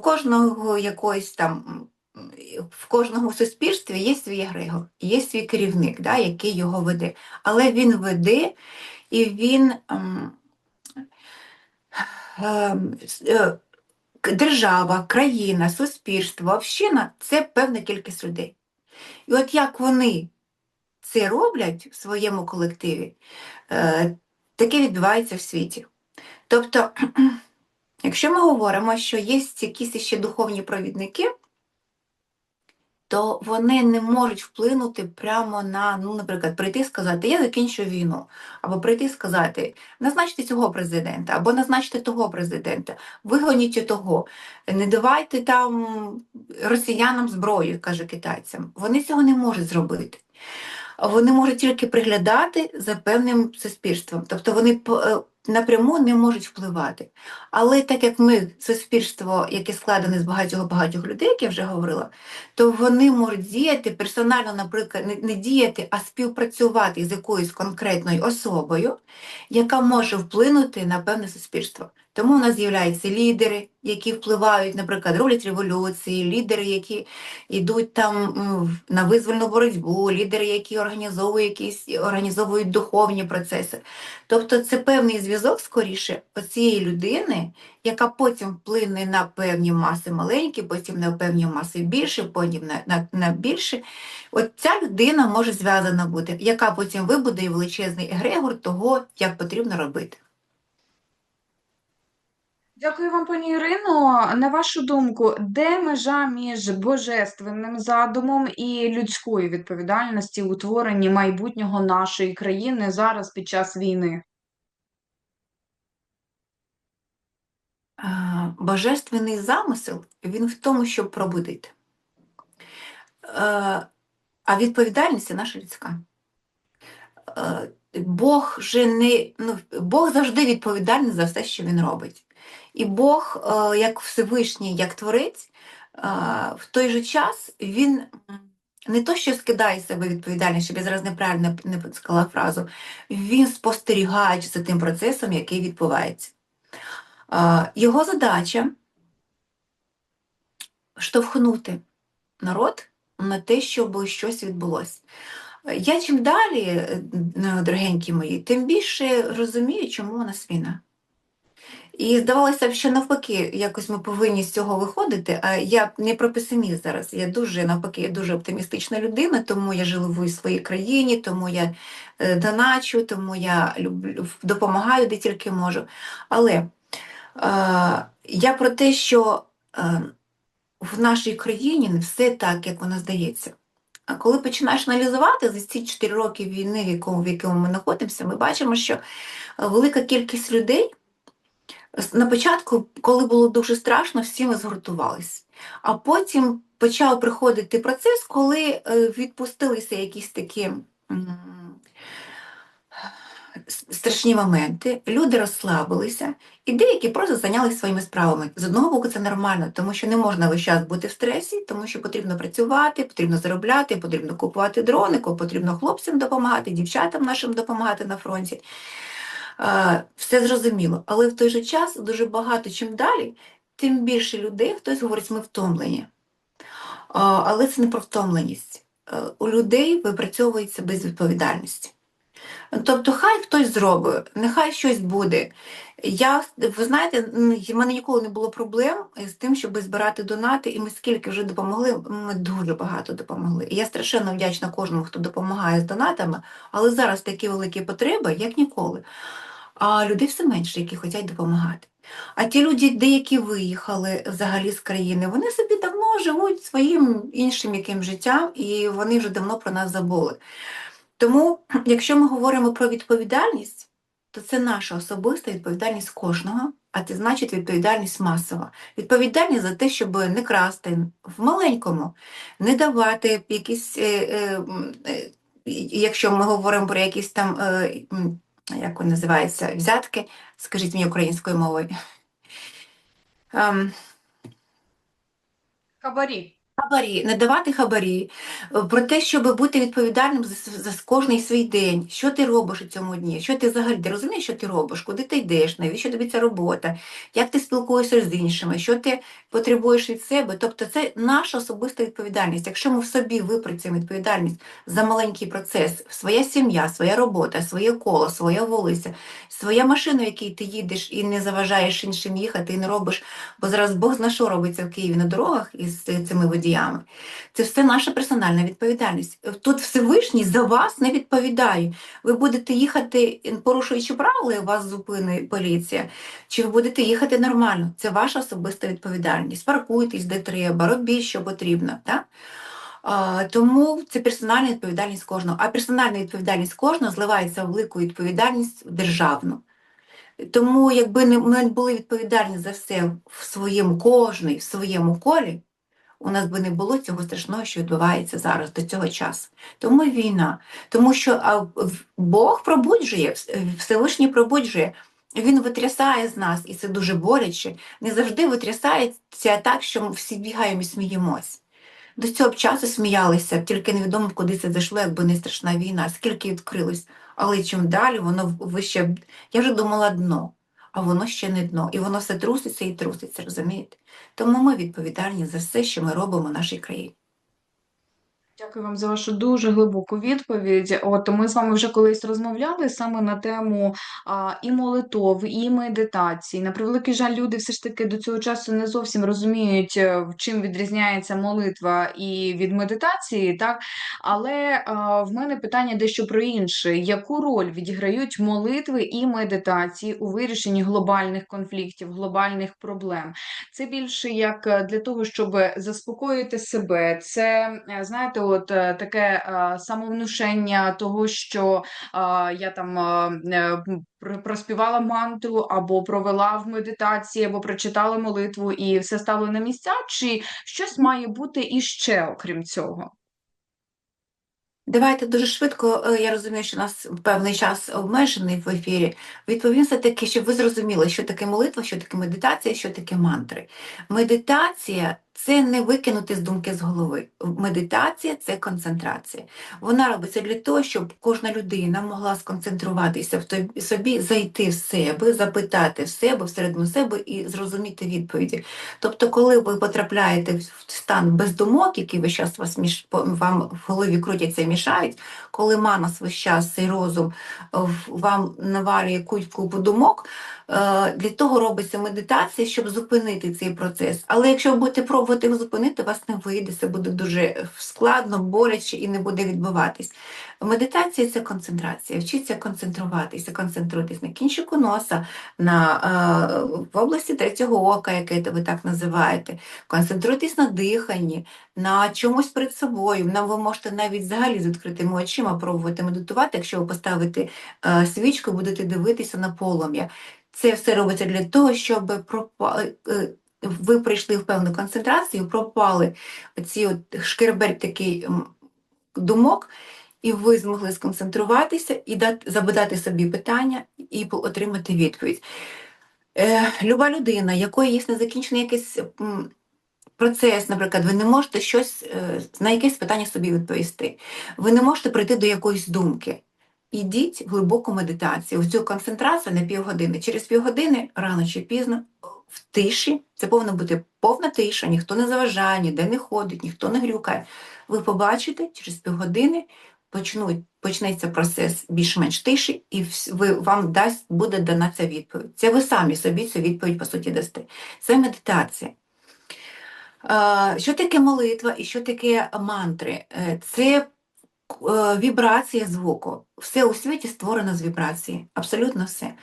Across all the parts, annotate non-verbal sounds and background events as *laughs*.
кожного якоїсь там в кожному суспільстві є свій егрегор, є свій керівник, да, який його веде. Але він веде і він ем, ем, е, держава, країна, суспільство, община це певна кількість людей. І от як вони це роблять в своєму колективі, е, таке відбувається в світі. Тобто, якщо ми говоримо, що є якісь ще духовні провідники, то вони не можуть вплинути прямо на, ну, наприклад, прийти і сказати, я закінчу війну, або прийти і сказати, назначте цього президента, або назначте того президента, вигоніть того, не давайте там росіянам зброю, каже китайцям. Вони цього не можуть зробити. Вони можуть тільки приглядати за певним суспільством, тобто вони е, напряму не можуть впливати. Але так як ми суспільство, яке складене з багатьох-багатьох людей, як я вже говорила, то вони можуть діяти персонально, наприклад, не, не діяти, а співпрацювати з якоюсь конкретною особою, яка може вплинути на певне суспільство. Тому у нас з'являються лідери, які впливають, наприклад, роблять революції, лідери, які йдуть там на визвольну боротьбу, лідери, які організовують якісь організовують духовні процеси. Тобто це певний зв'язок скоріше цієї людини, яка потім вплине на певні маси маленькі, потім на певні маси більше, потім на, на, на більше. От ця людина може зв'язана бути, яка потім вибудує величезний егрегор того, як потрібно робити. Дякую вам, пані Ірино. На вашу думку, де межа між божественним задумом і людською відповідальності у творенні майбутнього нашої країни зараз під час війни? Божественний замисел він в тому, щоб пробудити. А відповідальність наша людська. Бог же не ну, Бог завжди відповідальний за все, що він робить. І Бог, е, як Всевишній, як Творець, е, в той же час він не то, що скидає з себе відповідальність, щоб я зараз неправильно не сказала фразу, він спостерігає за тим процесом, який відбувається. Е, Його задача штовхнути народ на те, щоб щось відбулося. Я чим далі, дорогенькі мої, тим більше розумію, чому у нас війна. І здавалося б, що навпаки, якось ми повинні з цього виходити. А я не про песимізм зараз. Я дуже навпаки, я дуже оптимістична людина, тому я живу в своїй країні, тому я е, доначу, тому я люблю допомагаю, де тільки можу. Але е, я про те, що е, в нашій країні не все так, як воно здається. А коли починаєш аналізувати за ці 4 роки війни, в якому, в якому ми знаходимося, ми бачимо, що е, велика кількість людей на початку, коли було дуже страшно, всі ми згуртувалися. А потім почав приходити процес, коли е, відпустилися якісь такі страшні моменти, люди розслабилися, і деякі просто зайнялися своїми справами. З одного боку, це нормально, тому що не можна весь час бути в стресі, тому що потрібно працювати, потрібно заробляти, потрібно купувати дрони, потрібно хлопцям допомагати, дівчатам нашим допомагати на фронті. Все зрозуміло. Але в той же час дуже багато чим далі, тим більше людей, хтось говорить, ми втомлені. Але це не про втомленість. Е, У людей випрацьовується безвідповідальність. Тобто, хай хтось зробить, нехай щось буде. Я, ви знаєте, в мене ніколи не було проблем з тим, щоб збирати донати, і ми скільки вже допомогли, ми дуже багато допомогли. І я страшенно вдячна кожному, хто допомагає з донатами, але зараз такі великі потреби, як ніколи. А людей все менше, які хочуть допомагати. А ті люди, деякі виїхали взагалі з країни, вони собі давно живуть своїм іншим яким життям, і вони вже давно про нас забули. Тому, якщо ми говоримо про відповідальність, то це наша особиста відповідальність кожного, а це значить відповідальність масова. Відповідальність за те, щоб не красти в маленькому, не давати якісь, е, е, е, якщо ми говоримо про якісь там, як вони називаються, взятки, скажіть мені українською мовою. Ем, Хабарі. Хабарі, не давати хабарі, е, про те, щоб бути відповідальним за, за кожний свій день, що ти робиш у цьому дні, що ти взагалі ти розумієш, що ти робиш, куди ти йдеш, навіщо тобі ця робота, як ти спілкуєшся з іншими, що ти потребуєш від себе. Тобто це наша особиста відповідальність. Якщо ми в собі випрацюємо відповідальність за маленький процес, своя сім'я, своя робота, своє коло, своя вулиця, своя машина, в якій ти їдеш і не заважаєш іншим їхати, і не робиш, бо зараз Бог зна що робиться в Києві на дорогах із цими водіями. Це все наша персональна відповідальність. Тут Всевишній за вас не відповідає. Ви будете їхати, порушуючи правила, і вас зупинить поліція, чи ви будете їхати нормально. Це ваша особиста відповідальність. Паркуйтесь, де треба, робіть, що потрібно. Так? Тому це персональна відповідальність кожного. А персональна відповідальність кожного зливається в велику відповідальність державну. Тому, якби ми були відповідальні за все в своєму кожний в своєму колі, у нас би не було цього страшного, що відбувається зараз до цього часу. Тому війна. Тому що Бог пробуджує, Вс- Всевишній пробуджує. Він витрясає з нас, і це дуже боляче. Не завжди витрясається так, що ми всі бігаємо і сміємось. До цього б часу сміялися, тільки невідомо, куди це зайшло, якби не страшна війна, скільки відкрилось. Але чим далі, воно вище. Я вже думала дно, а воно ще не дно. І воно все труситься і труситься, розумієте? Тому ми відповідальні за все, що ми робимо в нашій країні. Дякую вам за вашу дуже глибоку відповідь. От ми з вами вже колись розмовляли саме на тему а, і молитов, і медитації. На превеликий жаль, люди все ж таки до цього часу не зовсім розуміють, е, в чим відрізняється молитва і від медитації, так? Але а, в мене питання дещо про інше. Яку роль відіграють молитви і медитації у вирішенні глобальних конфліктів, глобальних проблем? Це більше як е, для того, щоб заспокоїти себе. Це, е, знаєте, от е, таке е, самовнушення того, що е, я там проспівала мантру, або провела в медитації, або прочитала молитву, і все стало на місця, чи щось має бути іще, окрім цього? Давайте дуже швидко, я розумію, що у нас певний час обмежений в ефірі. Відповім все-таки, щоб ви зрозуміли, що таке молитва, що таке медитація, що таке мантри. Медитація це не викинути з думки з голови. Медитація це концентрація. Вона робиться для того, щоб кожна людина могла сконцентруватися в тобі- собі, зайти в себе, запитати в себе, всередину себе і зрозуміти відповіді. Тобто, коли ви потрапляєте в стан без думок, які весь час вас між, вам в голові крутяться і мішають, коли манас весь час цей розум е, вам навалює куть- купу думок, для того робиться медитація, щоб зупинити цей процес. Але якщо ви будете пробувати його зупинити, вас не вийде, це буде дуже складно, боляче і не буде відбуватись. Медитація це концентрація. Вчіться концентруватися, концентруйтесь на кінчику носа, на, е, в області третього ока, яке ви так називаєте. Концентруйтесь на диханні, на чомусь перед собою. На, ви можете навіть взагалі з відкритими очима пробувати медитувати, якщо ви поставите е, свічку, будете дивитися на полум'я. Це все робиться для того, щоб пропа- е, ви прийшли в певну концентрацію, пропали ці от шкербель такий думок, і ви змогли сконцентруватися і дати, задати собі питання і отримати відповідь. Е, люба людина, якої є незакінчений якийсь процес, наприклад, ви не можете щось е, на якесь питання собі відповісти. Ви не можете прийти до якоїсь думки. Ідіть в глибоку медитацію, в цю концентрацію на півгодини. Через півгодини, рано чи пізно, в тиші, це повинна бути повна тиша, ніхто не заважає, ніде не ходить, ніхто не грюкає. Ви побачите, через півгодини почнуть, почнеться процес більш-менш тиші, і ви, вам дасть, буде дана ця відповідь. Це ви самі собі цю відповідь, по суті, дасте. Це медитація. Що таке молитва і що таке мантри? Е, Це вібрація звуку. Все у світі створено з вібрації, абсолютно все.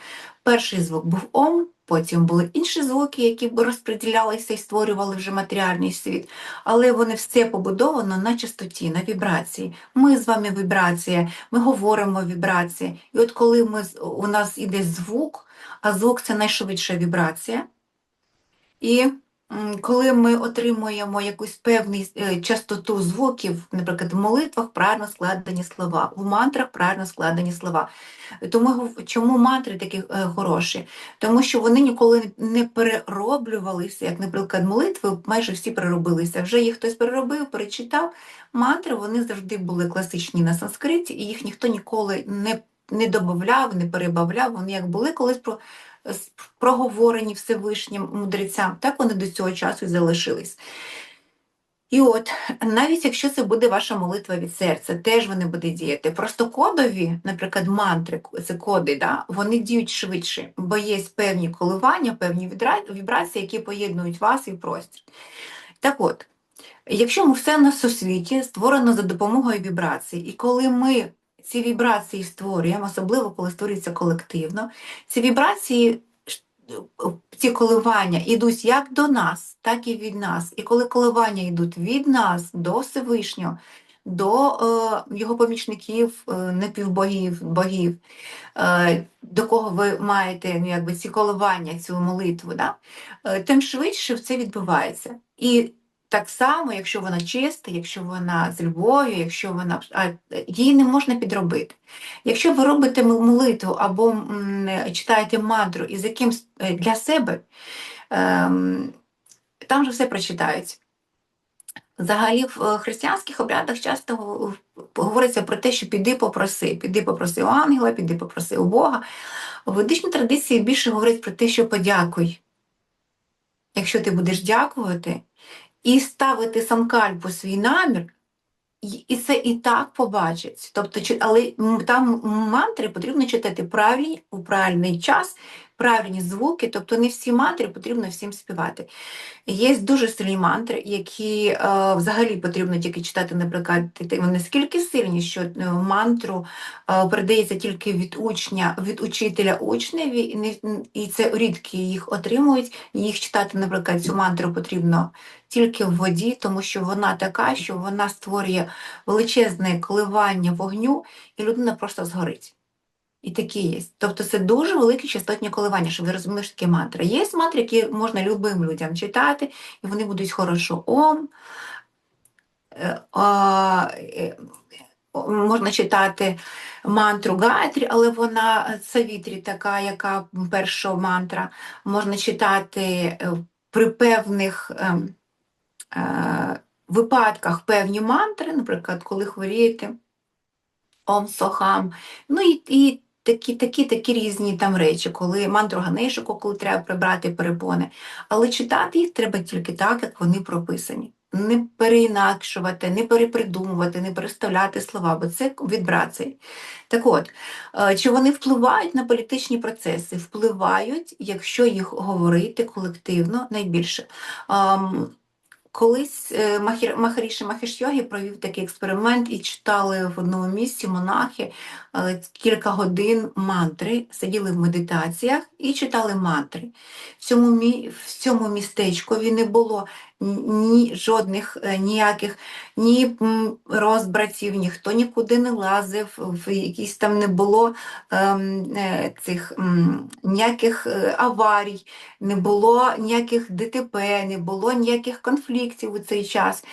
Перший звук був ом, потім були інші звуки, які розподілялися і створювали вже матеріальний світ. Але вони все побудовано на частоті, на вібрації. Ми з вами вібрація, ми говоримо вібрації. І от коли ми, у нас іде звук, а звук це найшвидша вібрація. І коли ми отримуємо якусь певну частоту звуків, наприклад, в молитвах правильно складені слова, в мантрах правильно складені слова. Тому чому мантри такі е, хороші? Тому що вони ніколи не перероблювалися, як, наприклад, молитви майже всі переробилися. Вже їх хтось переробив, перечитав. Мантри вони завжди були класичні на санскриті, і їх ніхто ніколи не, не додавав, не перебавляв. Вони як були колись проговорені Всевишнім мудрецям, так вони до цього часу і залишились. І от, навіть якщо це буде ваша молитва від серця, теж вони будуть діяти. Просто кодові, наприклад, мантри, це коди, да, вони діють швидше, бо є певні коливання, певні вібрації, які поєднують вас і простір. Так от, якщо ми все на світі створено за допомогою вібрацій, і коли ми ці вібрації створюємо, особливо коли створюється колективно, ці вібрації, ці коливання йдуть як до нас, так і від нас. І коли коливання йдуть від нас до Всевишнього, до е, його помічників, е, напівбогів, богів, е, до кого ви маєте ну, якби, ці коливання, цю молитву, да? е, тим швидше це відбувається. І так само, якщо вона чиста, якщо вона з любов'ю, якщо вона її не можна підробити. Якщо ви робите молитву або читаєте мантру із якимсь е, для себе, ем, там же все прочитається. Взагалі в е, християнських обрядах часто говориться про те, що піди попроси, піди попроси у ангела, піди попроси у Бога. В ведичній традиції більше говорять про те, що подякуй. Якщо ти будеш дякувати і ставити санкальпу свій намір, і це і так побачить. Тобто, але там мантри потрібно читати правильні, у правильний час, правильні звуки, тобто не всі мантри потрібно всім співати. Є дуже сильні мантри, які е, взагалі потрібно тільки читати, наприклад, вони скільки сильні, що е, мантру е, передається тільки від учня, від учителя учневі, і, не- і це рідкі їх отримують. Їх читати, наприклад, цю мантру потрібно тільки в воді, тому що вона така, що вона створює величезне коливання вогню, і людина просто згорить. І такі є. Тобто це дуже великі частотні коливання, щоб ви розуміли, що таке мантра. Є мантри, які можна любим людям читати, і вони будуть хорошо ом. Е, е, Можна читати мантру Гайтрі, але вона савітрі така, яка перша мантра. Можна читати е, при певних ем, випадках певні мантри, наприклад, коли хворієте, ом сохам. Ну і, і такі, такі, такі різні там речі, коли мантру Ганешику, коли треба прибрати перепони. Але читати їх треба тільки так, як вони прописані. Не переінакшувати, не перепридумувати, не переставляти слова, бо це вібрації. Так от, е, чи вони впливають на політичні процеси? Впливають, якщо їх говорити колективно найбільше. Колись е, Махаріші Махеш Йогі провів такий експеримент і читали в одному місці монахи кілька годин мантри, сиділи в медитаціях і читали мантри. В цьому, мі... в цьому містечкові не було ні жодних е, ніяких ні розбратів, ніхто нікуди не лазив, в якісь там не було ем, е, цих м, ніяких е, аварій не було ніяких ДТП, не було ніяких конфліктів у цей час.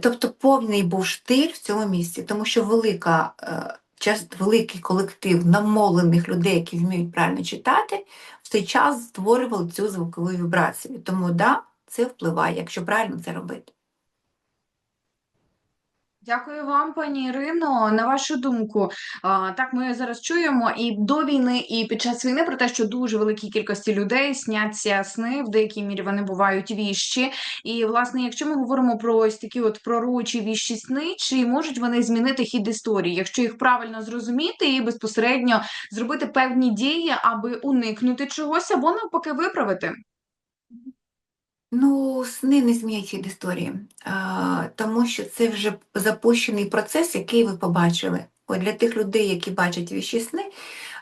Тобто повний був штиль в цьому місці, тому що велика, е, част, великий колектив намолених людей, які вміють правильно читати, в цей час створювали цю звукову вібрацію. Тому да, це впливає, якщо правильно це робити. Дякую вам, пані Ірино. На вашу думку, так ми зараз чуємо і до війни, і під час війни про те, що дуже великій кількості людей сняться сни, в деякій мірі вони бувають віщі. І, власне, якщо ми говоримо про ось такі от пророчі віщі сни, чи можуть вони змінити хід історії, якщо їх правильно зрозуміти і безпосередньо зробити певні дії, аби уникнути чогось або навпаки виправити? Ну, сни не змінять історії, а, тому що це вже запущений процес, який ви побачили. От для тих людей, які бачать віщі сни,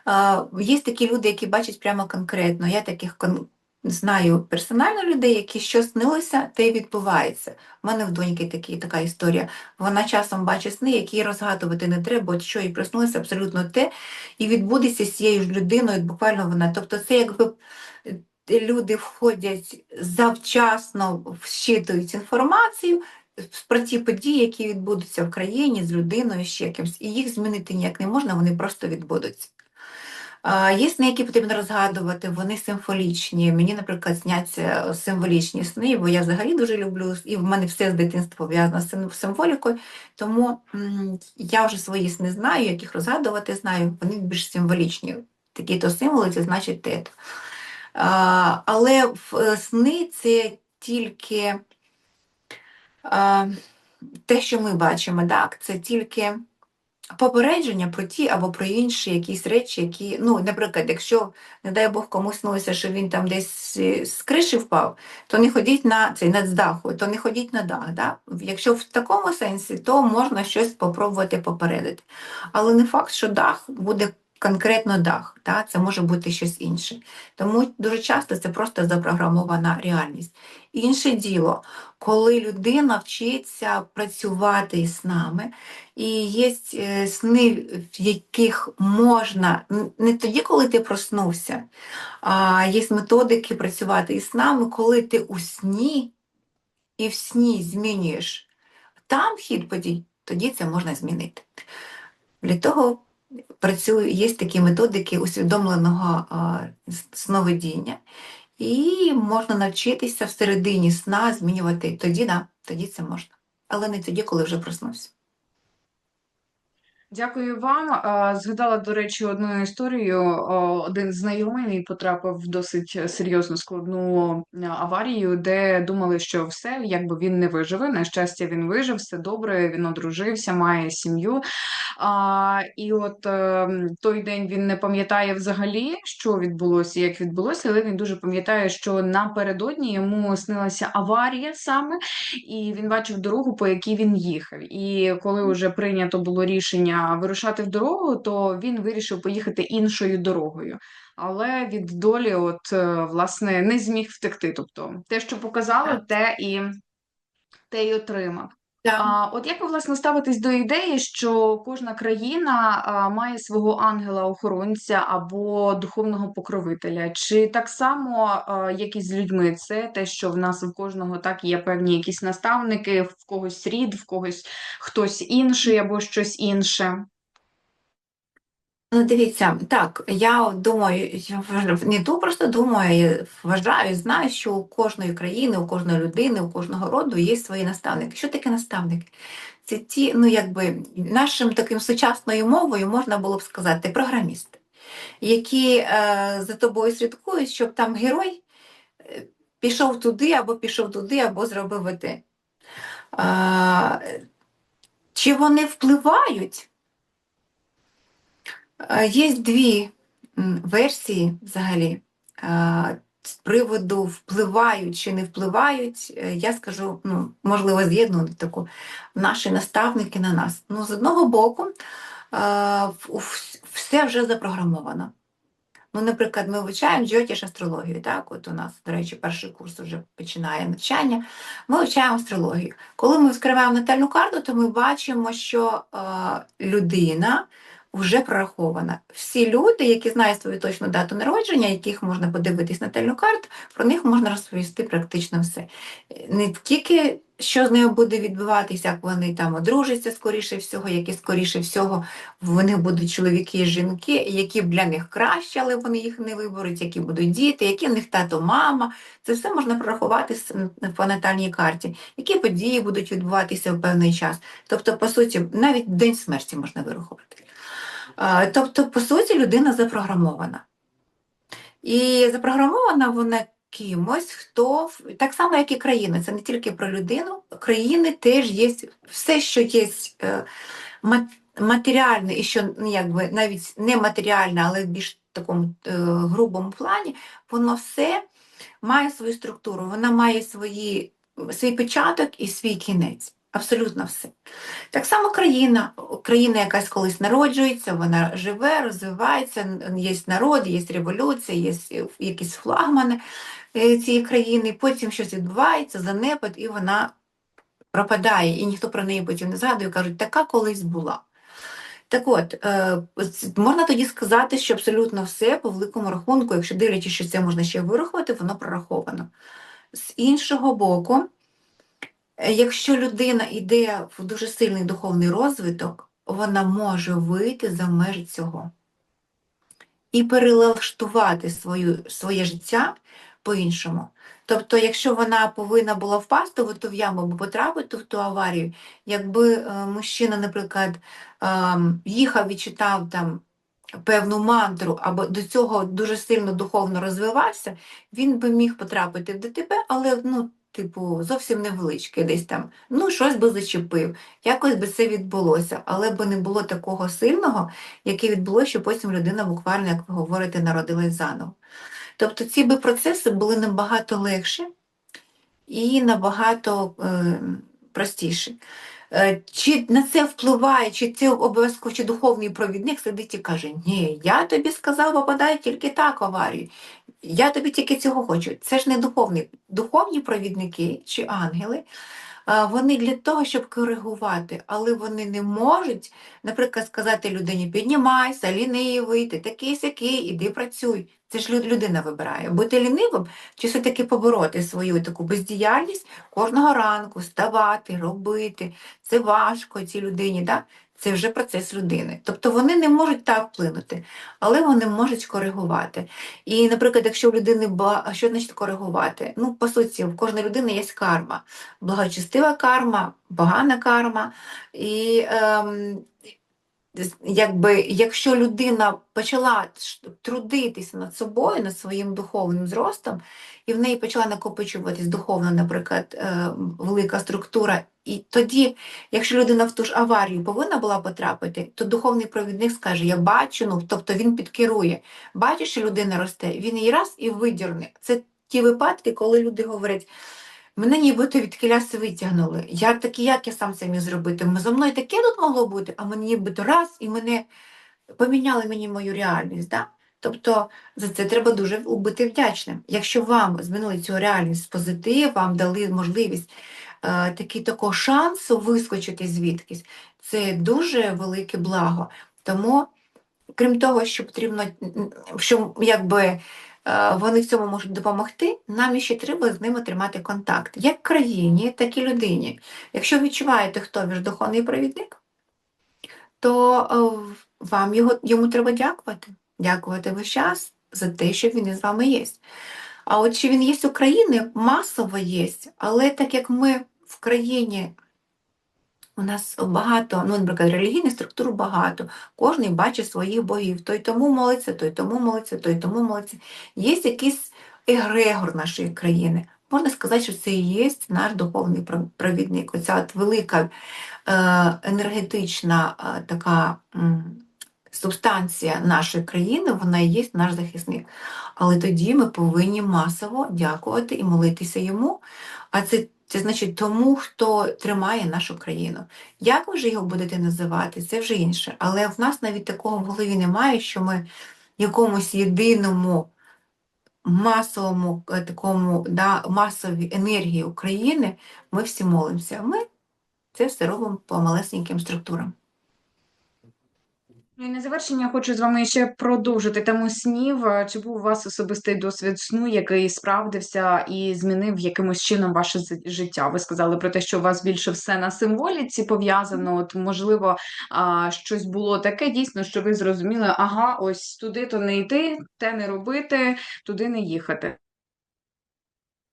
а, є такі люди, які бачать прямо конкретно. Я таких кон- знаю персонально людей, які що снилося, те й відбувається. У мене в доньки такі, така історія. Вона часом бачить сни, які розгадувати не треба, от що їй приснилося абсолютно те, і відбудеться з цією ж людиною, буквально вона. Тобто це якби люди входять завчасно, вщитують інформацію про ті події, які відбудуться в країні з людиною, ще кимось, і їх змінити ніяк не можна, вони просто відбудуться. Є сни, які потрібно розгадувати, вони символічні. Мені, наприклад, сняться символічні сни, бо я взагалі дуже люблю, і в мене все з дитинства пов'язано з символікою, тому я вже свої сни знаю, як їх розгадувати знаю, вони більш символічні. Такі-то символи, це значить те. Але в- е, сни це тільки те, що ми бачимо, так, це тільки попередження про ті або про інші якісь речі, які, ну, наприклад, якщо, не дай Бог, комусь снилося, що він там десь з криші впав, то не ходіть на цей над даху, то не ходіть на дах. Да? Якщо в такому сенсі, то можна щось попробувати попередити. Але не факт, що дах буде конкретно дах, да? це може бути щось інше. Тому дуже часто це просто запрограмована реальність. Інше діло, коли людина вчиться працювати із снами, і є е, сни, в яких можна не тоді, коли ти проснувся, а є методики працювати із снами, коли ти у сні і в сні змінюєш там хід подій, тоді це можна змінити. Для того працює, є такі методики усвідомленого сновидіння, і можна навчитися всередині сна змінювати. Тоді, да, тоді це можна. Але не тоді, коли вже проснувся. Дякую вам. Згадала, до речі, одну історію. Один знайомий мій потрапив в досить серйозну складну аварію, де думали, що все, якби він не виживе. На щастя, він вижив, все добре, він одружився, має сім'ю. І от е, той день він не пам'ятає взагалі, що відбулося, як відбулося, але він дуже пам'ятає, що напередодні йому снилася аварія саме, і він бачив дорогу, по якій він їхав. І коли вже прийнято було рішення вирушати в дорогу, то він вирішив поїхати іншою дорогою. Але від долі, от е, власне, не зміг втекти. Тобто, те, що показали, те і те й отримав. А, от як ви власне ставитесь до ідеї, що кожна країна а, має свого ангела-охоронця або духовного покровителя? Чи так само, а, як і з людьми, це те, що в нас в кожного так є певні якісь наставники, в когось рід, в когось хтось інший або щось інше? Ну, дивіться, так, я думаю, я не то просто думаю, я вважаю, знаю, що у кожної країни, у кожної людини, у кожного роду є свої наставники. Що таке наставники? Це ті, ну якби нашим таким сучасною мовою можна було б сказати програмісти, які е, за тобою слідкують, щоб там герой е, пішов туди, або пішов туди, або зробив оте. А, чи вони впливають? Є дві версії взагалі з приводу впливають чи не впливають. Е, Я скажу, ну, можливо, з'єдную таку наші наставники на нас. Ну, з одного боку, все вже запрограмовано. Ну, наприклад, ми вивчаємо джотіш астрологію, так? От у нас, до речі, перший курс вже починає навчання. Ми вивчаємо астрологію. Коли ми відкриваємо натальну карту, то ми бачимо, що людина вже прорахована. Всі люди, які знають свою точну дату народження, яких можна подивитись на натальну карту, про них можна розповісти практично все. Не тільки що з нею буде відбуватися, як вони там одружаться скоріше всього, які скоріше всього в них будуть чоловіки і жінки, які б для них краще, але вони їх не виберуть, які будуть діти, які в них тато, мама. Це все можна прорахувати по натальній карті, які події будуть відбуватися в певний час. Тобто, по суті, навіть день смерті можна вирахувати. Тобто, по суті, людина запрограмована. І запрограмована вона кимось, хто так само, як і країни. Це не тільки про людину. Країни теж є все, що є е, матеріальне і що ну, якби навіть не матеріальне, але в більш такому е, грубому плані, воно все має свою структуру, вона має свої, свій початок і свій кінець. Абсолютно все. Так само країна, країна якась колись народжується, вона живе, розвивається, є народ, є революція, є якісь флагмани е, цієї країни, потім щось відбувається, занепад, і вона пропадає, і ніхто про неї потім не згадує, кажуть, така колись була. Так от, е, можна тоді сказати, що абсолютно все по великому рахунку, якщо дивлячись, що це можна ще вирахувати, воно прораховано. З іншого боку, якщо людина йде в дуже сильний духовний розвиток, вона може вийти за межі цього і перелаштувати свою, своє життя по-іншому. Тобто, якщо вона повинна була впасти в ту яму або потрапити в ту аварію, якби е, мужчина, наприклад, ем, їхав і читав там певну мантру, або до цього дуже сильно духовно розвивався, він би міг потрапити в ДТП, але ну, типу, зовсім невеличке десь там. Ну, щось би зачепив, якось би це відбулося, але би не було такого сильного, яке відбулося, що потім людина буквально, як ви говорите, народилась заново. Тобто ці би процеси були набагато легші і набагато е, простіші. Е, Чи на це впливає, чи це обов'язково, чи духовний провідник сидить і каже, ні, я тобі сказав, попадай тільки так в аварію, я тобі тільки цього хочу. Це ж не духовний. Духовні провідники чи ангели, вони для того, щоб коригувати, але вони не можуть, наприклад, сказати людині, піднімайся, лінивий, ти такий сякий, іди працюй. Це ж людина вибирає, бути лінивим чи все-таки побороти свою таку бездіяльність кожного ранку, вставати, робити. Це важко цій людині, да? Це вже процес людини. Тобто вони не можуть так вплинути, але вони можуть коригувати. І, наприклад, якщо у людини ба... що значить коригувати? Ну, по суті, в кожної людини є карма, благочестива карма, погана карма. І ем, якби, якщо людина почала трудитися над собою, над своїм духовним зростом, і в неї почала накопичуватись духовна, наприклад, е, велика структура, і тоді, якщо людина в ту ж аварію повинна була потрапити, то духовний провідник скаже: Я бачу, ну тобто він підкерує. Бачиш, що людина росте, він її раз і видірне. Це ті випадки, коли люди говорять. Мене нібито від кіляси витягнули. Я такі, як я сам це міг зробити? За мною таке тут могло бути, а мені нібито раз і мене поміняли мені мою реальність. Да? Тобто за це треба дуже бути вдячним. Якщо вам змінили цю реальність в позитив, вам дали можливість е, такий такого шансу вискочити звідкись, це дуже велике благо. Тому, крім того, що потрібно, що якби вони в цьому можуть допомогти, нам ще треба з ними тримати контакт, як країні, так і людині. Якщо відчуваєте, хто ваш духовний провідник, то е, вам його, йому треба дякувати. Дякувати весь час за те, що він із вами є. А от чи він є України, масово є, але так як ми в країні, у нас багато, ну, наприклад, релігійних структур багато, кожен бачить своїх богів. Той тому молиться, той тому молиться, той тому молиться. Є якийсь егрегор нашої країни. Можна сказати, що це і є наш духовний провідник. Оця от велика е, енергетична е, така субстанція нашої країни, вона і є наш захисник. Але тоді ми повинні масово дякувати і молитися йому. А це, це значить тому, хто тримає нашу країну. Як ви вже його будете називати, це вже інше. Але в нас навіть такого в голові немає, що ми якомусь єдиному масовому е, такому да, масовій енергії України ми всі молимося. Ми це все робимо по малесеньким структурам. Ну і на завершення хочу з вами ще продовжити тему снів. Е, Чи був у вас особистий досвід сну, який справдився і змінив якимось чином ваше життя? Ви сказали про те, що у вас більше все на символіці пов'язано. От можливо, а, щось було таке дійсно, що ви зрозуміли, ага, ось туди то не йти, те не робити, туди не їхати.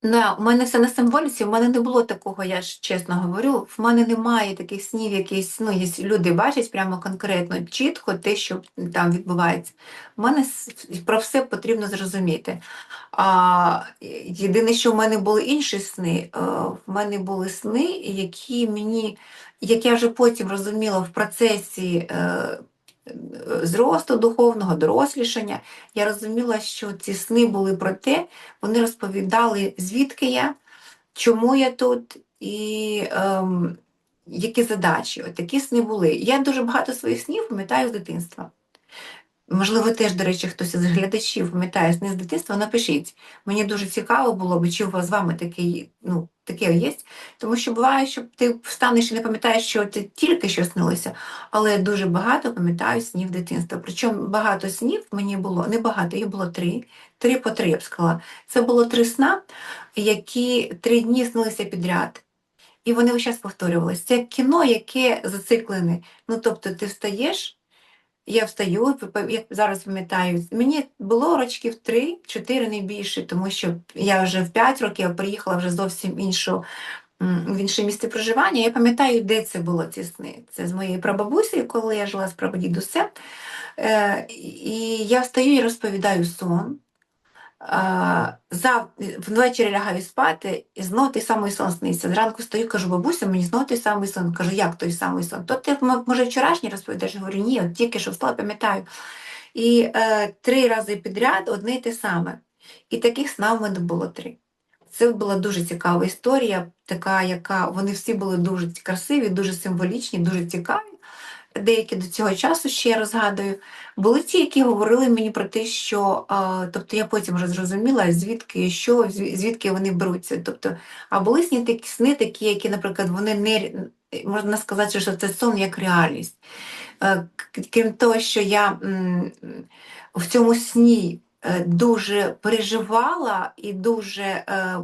Ну, у мене все на символіці, в мене не було такого, я ж чесно говорю, в мене немає таких снів, якісь, ну, люди бачать прямо конкретно, чітко те, що там відбувається. В мене про все потрібно зрозуміти. А, єдине, що в мене були інші сни, е, в мене були сни, які мені, як я вже потім розуміла в процесі е, зросту духовного, дорослішання, я розуміла, що ці сни були про те, вони розповідали, звідки я, чому я тут і ем, які задачі. От такі сни були. Я дуже багато своїх снів пам'ятаю з дитинства. Можливо, теж, до речі, хтось із глядачів пам'ятає сни з дитинства, напишіть. Мені дуже цікаво було би, чи у вас з вами таке, ну, таке є. Тому що буває, що ти встанеш і не пам'ятаєш, що це тільки що снилося, але дуже багато пам'ятаю снів дитинства. Причому багато снів мені було, не багато, їх було три, три по три, я б сказала. Це було три сна, які три дні снилися підряд. І вони весь час повторювалися. Це кіно, яке зациклене. Ну, тобто, ти встаєш, я встаю, я зараз пам'ятаю, мені було рочків 3-4 не більше, тому що я вже в 5 років приїхала вже зовсім іншу, в інше місце проживання. Я пам'ятаю, де це було ці сни. Це з моєї прабабусі, коли я жила з прабодідусем. Е, і я встаю і розповідаю сон. Зав... Ввечері лягаю спати, і знов той самий сон сниться. Зранку стою, кажу, бабуся, мені знов той самий сон. Кажу, як той самий сон? То ти, може, вчорашній розповідаєш? Говорю, ні, от тільки що встала, пам'ятаю. І е, три рази підряд одне й те саме. І таких снів в мене було три. Це була дуже цікава історія, така, яка вони всі були дуже красиві, дуже символічні, дуже цікаві. Деякі до цього часу ще я розгадую. Були ті, які говорили мені про те, що тобто я потім вже зрозуміла, звідки що, звідки вони беруться. Тобто, а були сні такі сни, такі, які, наприклад, вони не можна сказати, що це сон як реальність. Е, Крім того, що я в цьому сні е, дуже переживала і дуже е,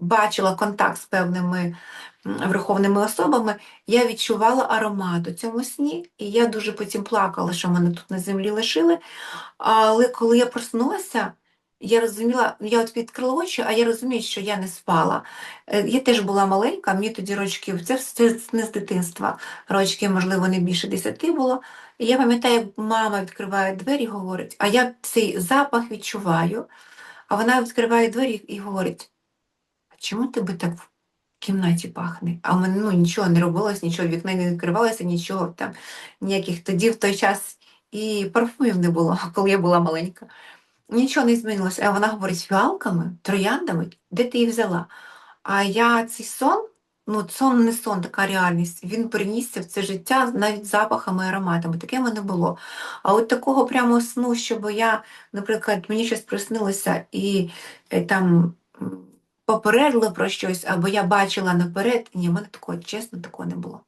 бачила контакт з певними верховними особами, я відчувала аромат у цьому сні, і я дуже потім плакала, що мене тут на землі лишили. Але коли я проснулася, я розуміла, я от відкрила очі, а я розумію, що я не спала. Е, Я теж була маленька, мені тоді рочків, це все не з дитинства, рочки, можливо, не більше десяти було. І я пам'ятаю, як мама відкриває двері і говорить, а я цей запах відчуваю, а вона відкриває двері і говорить, а чому тебе так кімнаті пахне? А в мене ну, нічого не робилось, нічого, вікна не відкривалося, нічого там, ніяких тоді в той час і парфумів не було, *laughs* коли я була маленька. Нічого не змінилося. А вона говорить фіалками, трояндами, де ти їх взяла? А я цей сон, ну сон не сон, така реальність, він перенісся в це життя навіть запахами і ароматами. Таке в мене було. А от такого прямо сну, щоб я, наприклад, мені щось приснилося і е, там попередили про щось, або я бачила наперед, ні, в мене такого, чесно, такого не було.